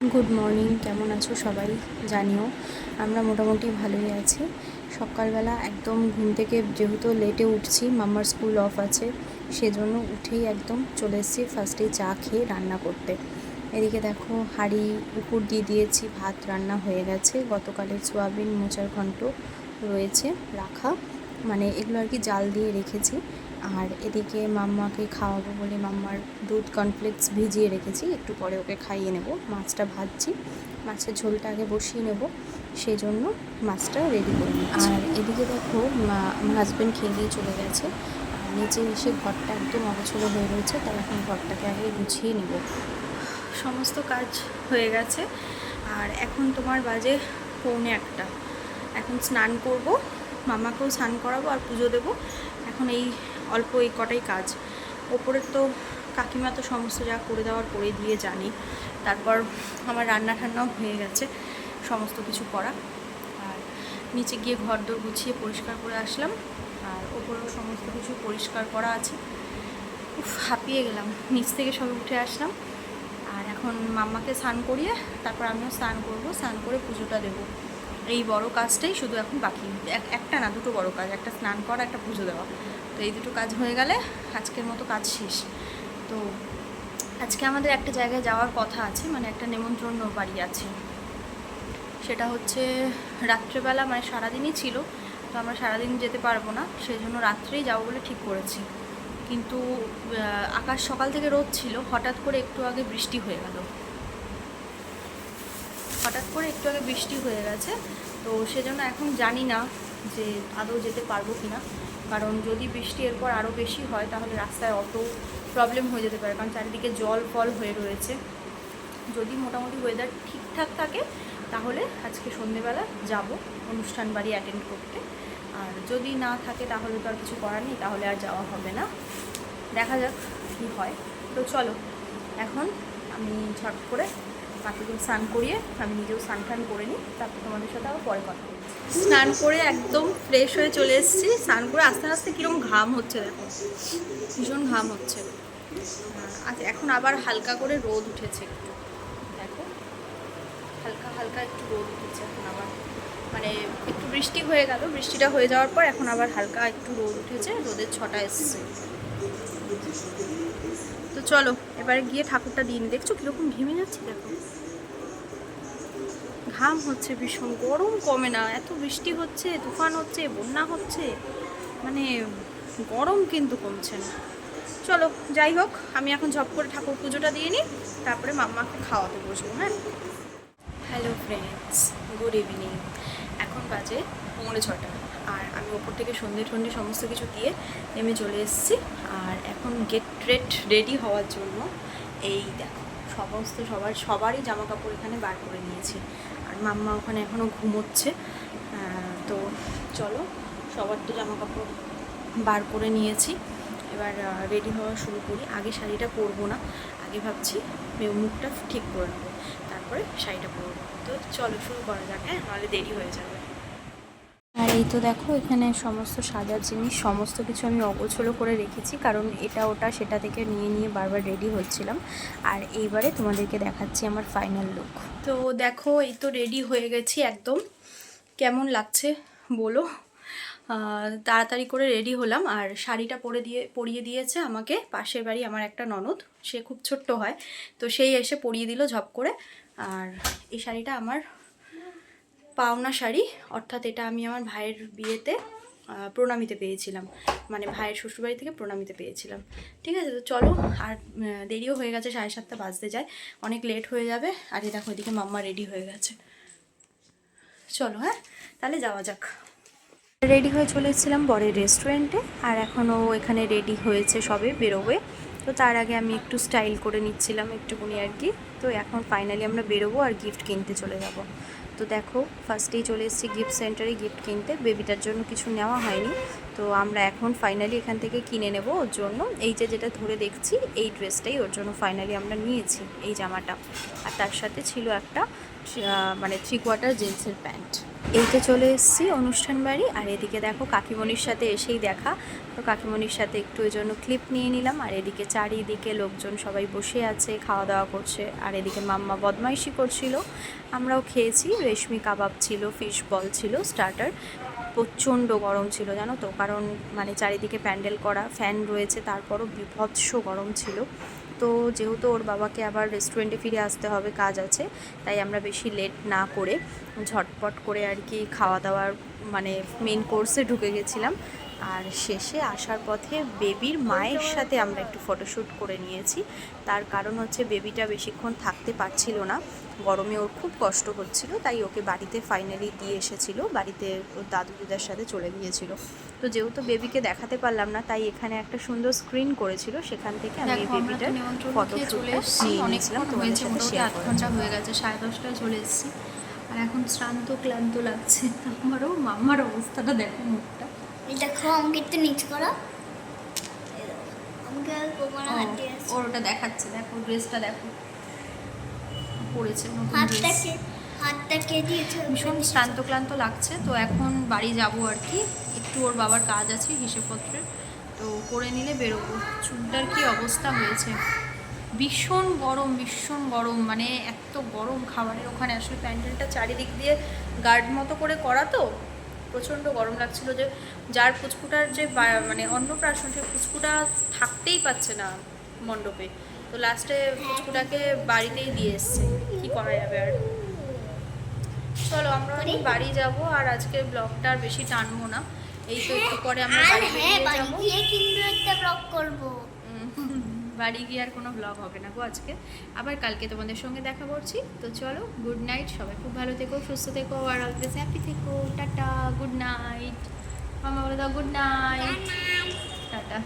Good morning কেমন আছো সবাই? জানিও, আমরা মোটামুটি ভালোই আছি। সকালবেলা একদম ঘুম থেকে যেহেতু লেটে উঠছি মাম্মার স্কুল অফ আছে, সেজন্য উঠেই একদম চলে এসেছি ফার্স্টে চা খেয়ে রান্না করতে। এদিকে দেখো, হাঁড়ি উপর দিয়ে দিয়েছি, ভাত রান্না হয়ে গেছে। গতকালের সোয়াবিন মোচার ঘন্ট রয়েছে রাখা। মানে এগুলো আর কি জাল দিয়ে রেখেছি। আর এদিকে মাম্মাকে খাওয়াবো বলে মাম্মার দুধ কর্নফ্লেক্স ভিজিয়ে রেখেছি একটু পরে ওকে খাইয়ে নেব। মাছটা ভাজছি মাছের ঝোলটা আগে বসিয়ে নেব সেই জন্য মাছটা রেডি করি আর এদিকে দেখো আমার হাজব্যান্ড খেয়ে দিয়ে চলে গেছে। আর নিচে এসে ঘরটা একদম অগোছলো হয়ে রয়েছে তাই এখন ঘরটাকে আগে গুছিয়ে নেব। সমস্ত কাজ হয়ে গেছে। আর এখন তোমার বাজে পৌনে একটা। এখন স্নান করব মামাকেও স্নান করাবো আর পুজো দেবো। এখন এই অল্প এই কটাই কাজ। ওপরের তো কাকিমা তো সমস্ত যা করে দেওয়ার করে দিয়ে জানি। তারপর আমার রান্না ঠান্নাও হয়ে গেছে, সমস্ত কিছু করা। আর নিচে গিয়ে ঘর দোর গুছিয়ে পরিষ্কার করে আসলাম। আর ওপরেও সমস্ত কিছু পরিষ্কার করা আছে। উফ, হাঁপিয়ে গেলাম। নিচ থেকে সবে উঠে আসলাম। আর এখন মাম্মাকে স্নান করিয়ে তারপর আমিও স্নান করব। স্নান করে পুজোটা দেবো। এই বড় কাজটাই শুধু এখন বাকি। এক- একটা না, দুটো বড় কাজ, একটা স্নান করা, একটা পুজো দেওয়া। তো এই দুটো কাজ হয়ে গেলে আজকের মতো কাজ শেষ। তো আজকে আমাদের একটা জায়গায় যাওয়ার কথা আছে মানে একটা নেমন্ত্রণ বাড়ি আছে। সেটা হচ্ছে রাত্রেবেলা মানে সারাদিনই ছিল, তো আমরা সারাদিন যেতে পারব না সেই জন্য রাত্রেই যাব বলে ঠিক করেছি। কিন্তু আকাশ সকাল থেকে রোদ ছিল, হঠাৎ করে একটু আগে বৃষ্টি হয়ে গেল। হঠাৎ করে একটু আগে বৃষ্টি হয়ে গেছে, তো সেজন্য এখন জানি না যে আদৌ যেতে পারব কি না কারণ যদি বৃষ্টি এরপর আরও বেশি হয়, তাহলে রাস্তায় অটো প্রবলেম হয়ে যেতে পারে, কারণ চারিদিকে জল ফল হয়ে রয়েছে। যদি মোটামুটি ওয়েদার ঠিকঠাক থাকে, তাহলে আজকে সন্ধেবেলা যাব অনুষ্ঠান বাড়ি অ্যাটেন্ড করতে। আর যদি না থাকে, তাহলে তো আর কিছু করার নেই, তাহলে আর যাওয়া হবে না। দেখা যাক কী হয়। তো চলো, এখন আমি ঝট করে বাকিদের স্নান করিয়ে আমি নিজেও স্নান টান করে নিই, তারপর তোমাদের সাথে আবার পরে কথা বলছি। স্নান করে একদম ফ্রেশ হয়ে চলে এসেছি। স্নান করে আস্তে আস্তে কীরকম ঘাম হচ্ছে দেখো। ভীষণ ঘাম হচ্ছে। আচ্ছা এখন আবার হালকা করে রোদ উঠেছে একটু। দেখো, হালকা হালকা একটু রোদ উঠেছে এখন আবার। মানে একটু বৃষ্টি হয়ে গেল, বৃষ্টিটা হয়ে যাওয়ার পর এখন আবার হালকা একটু রোদ উঠেছে, রোদের ছটা এসছে। তো চলো, এবারে গিয়ে ঠাকুরটা দিয়ে নি। দেখছ কীরকম ঘেমে যাচ্ছে? দেখো। ঘাম হচ্ছে ভীষণ, গরম কমে না। এত বৃষ্টি হচ্ছে, তুফান হচ্ছে, বন্যা হচ্ছে। মানে গরম কিন্তু কমছে না। চলো, যাই হোক, আমি এখন ঝপ করে ঠাকুর পুজোটা দিয়ে নিই তারপরে মাম্মাকে খাওয়াতে বসবো হ্যাঁ? হ্যালো ফ্রেন্ডস গুড ইভিনিং এখন বাজে পৌনে ছটা। আর আমি ওপর থেকে সন্ধে টন্ধে সমস্ত কিছু দিয়ে নেমে চলে এসেছি। আর এখন গেট ট্রেট রেডি হওয়ার জন্য এই দেখো, সমস্ত সবার, সবারই জামা কাপড় এখানে বার করে নিয়েছি। আর মাম্মা ওখানে এখনও ঘুমোচ্ছে। তো চলো, সবার তো জামা কাপড় বার করে নিয়েছি। এবার রেডি হওয়া শুরু করি। আগে শাড়িটা পরবো না। আগে ভাবছি মুখটা ঠিক করে নেব। তারপরে শাড়িটা পরবো। তো চলো, শুরু করা যাক হ্যাঁ? নাহলে দেরি হয়ে যাবে। এই তো দেখো, এখানে সমস্ত সাজার জিনিস, সমস্ত কিছু আমি অগোছলো করে রেখেছি, কারণ এটা ওটা সেটা থেকে নিয়ে নিয়ে বারবার রেডি হচ্ছিলাম। আর এইবারে তোমাদেরকে দেখাচ্ছি আমার ফাইনাল লুক তো দেখো, এই তো রেডি হয়ে গেছি একদম। কেমন লাগছে বলো? তাড়াতাড়ি করে রেডি হলাম। আর শাড়িটা পরে দিয়ে, পরিয়ে দিয়েছে আমাকে পাশের বাড়ি আমার একটা ননদ, সে খুব ছোট্ট হয়, তো সেই এসে পরিয়ে দিল ঝপ করে। আর এই শাড়িটা আমার পাওনা শাড়ি, অর্থাৎ এটা আমি আমার ভাইয়ের বিয়েতে প্রণামীতে পেয়েছিলাম। মানে ভাইয়ের শ্বশুরবাড়ি থেকে প্রণামীতে পেয়েছিলাম। ঠিক আছে, তো চলো, আর দেরিও হয়ে গেছে, সাড়ে সাতটা বাজতে যায়। অনেক লেট হয়ে যাবে। আর দেখো, এদিকে মাম্মা রেডি হয়ে গেছে। চলো হ্যাঁ? তাহলে যাওয়া যাক। রেডি হয়ে চলে এসেছিলাম বরের রেস্টুরেন্টে আর এখনও এখানে রেডি হয়েছে সবে, বেরোবে। তো তার আগে আমি একটু স্টাইল করে নিচ্ছিলাম একটুকুনি আর কি। তো এখন ফাইনালি আমরা বেরোবো আর গিফট কিনতে চলে যাব। তো দেখো ফার্স্টেই চলে এসেছি গিফট সেন্টারে গিফট কিনতে। বেবিটার জন্য কিছু নেওয়া হয়নি। তো আমরা এখন ফাইনালি এখান থেকে কিনে নেব ওর জন্য। এই যে যেটা ধরে দেখছি, এই ড্রেসটাই ওর জন্য ফাইনালি আমরা নিয়েছি এই জামাটা। আর তার সাথে ছিল একটা মানে থ্রি কোয়ার্টার জিন্সের প্যান্ট। এইতে চলে এসেছি অনুষ্ঠান বাড়ি, আর এদিকে দেখো কাকিমণির সাথে এসেই দেখা। তো কাকিমণির সাথে একটু ওই জন্য ক্লিপ নিয়ে নিলাম। আর এদিকে চারিদিকে লোকজন সবাই বসে আছে খাওয়া দাওয়া করছে। আর এদিকে মাম্মা বদমাইশি করছিল। আমরাও খেয়েছি, রেশমি কাবাব ছিল ফিশ বল ছিল স্টার্টার প্রচণ্ড গরম ছিল, জানো তো? কারণ মানে চারিদিকে প্যান্ডেল করা, ফ্যান রয়েছে, তারপরও বিভৎস গরম ছিল। তো যেহেতু ওর বাবাকে আবার রেস্টুরেন্টে ফিরে আসতে হবে, কাজ আছে, তাই আমরা বেশি লেট না করে ঝটপট করে আর কি খাওয়া দাওয়ার মানে মেন কোর্সে ঢুকে গেছিলাম। আর শেষে আসার পথে বেবির মায়ের সাথে আমরা একটু ফটোশ্যুট করে নিয়েছি। তার কারণ হচ্ছে বেবিটা বেশিক্ষণ থাকতে পারছিল না। গরমে ওর খুব কষ্ট হচ্ছিল তাই ওকে বাড়িতে ফাইনালি দিয়ে এসেছিল। বাড়িতে ওর দাদু দিদার সাথে চলে গিয়েছিল। তো যেহেতু বেবিকে দেখাতে পারলাম না তাই এখানে একটা সুন্দর স্ক্রিন করেছিল। সেখান থেকে আমি বেবিটার নিমন্ত্রণ ফটো চলে এসেছি। তোমাদের হয়েছে সাথে মোটামুটি শেয়ার ঘণ্টা হয়ে গেছে সাড়ে দশটায় চলে এসেছি। আর এখন শ্রান্ত ক্লান্ত লাগছে। আমারও মাম্মার অবস্থাটা দেখো মুখটা। দেখো আমাকে একটু নিচ করো। আমাকে কোমরে হাত দিয়ে ওর ওটা দেখাচ্ছে দেখো ড্রেসটা দেখো। পড়েছে হাতটাকে হাতটাকে দিয়েছে? ভীষণ শ্রান্ত ক্লান্ত লাগছে তো এখন বাড়ি যাব আর কি। একটু ওর বাবার কাজ আছে হিসেবপত্রের তো করে নিলে বেরোবো। চুলটার কি অবস্থা হয়েছে? ভীষণ গরম ভীষণ গরম। মানে এত গরম খাবারের ওখানে আসলে প্যান্ডেলটা চারিদিক দিয়ে গার্ড মতো করে করা তো। প্রচণ্ড গরম লাগছিল যে যার ফুচকুটার যে মানে অন্নপ্রাশন সে ফুচকুটা থাকতেই পাচ্ছে না মণ্ডপে। তো লাস্টে ফুচকুটাকে বাড়িতেই দিয়ে এসছে। কি করা যাবে আর? চলো আমরা বাড়ি যাব আর আজকে ব্লগটা আর বেশি টানবো না। এই তো একটু পরে আমরা বাড়ি হ্যাঁ যাব। কিন্তু একটা ব্লগ করব। বাড়ি গিয়ে আর কোনো ব্লগ হবে না গো আজকে। আবার কালকে তোমাদের সঙ্গে দেখা করছি। তো চলো গুড নাইট সবাই খুব ভালো থেকো সুস্থ থেকো আর অলওয়েজ হ্যাপি থেকো। টাটা গুড নাইট মামা বলে দাও গুড নাইট টাটা।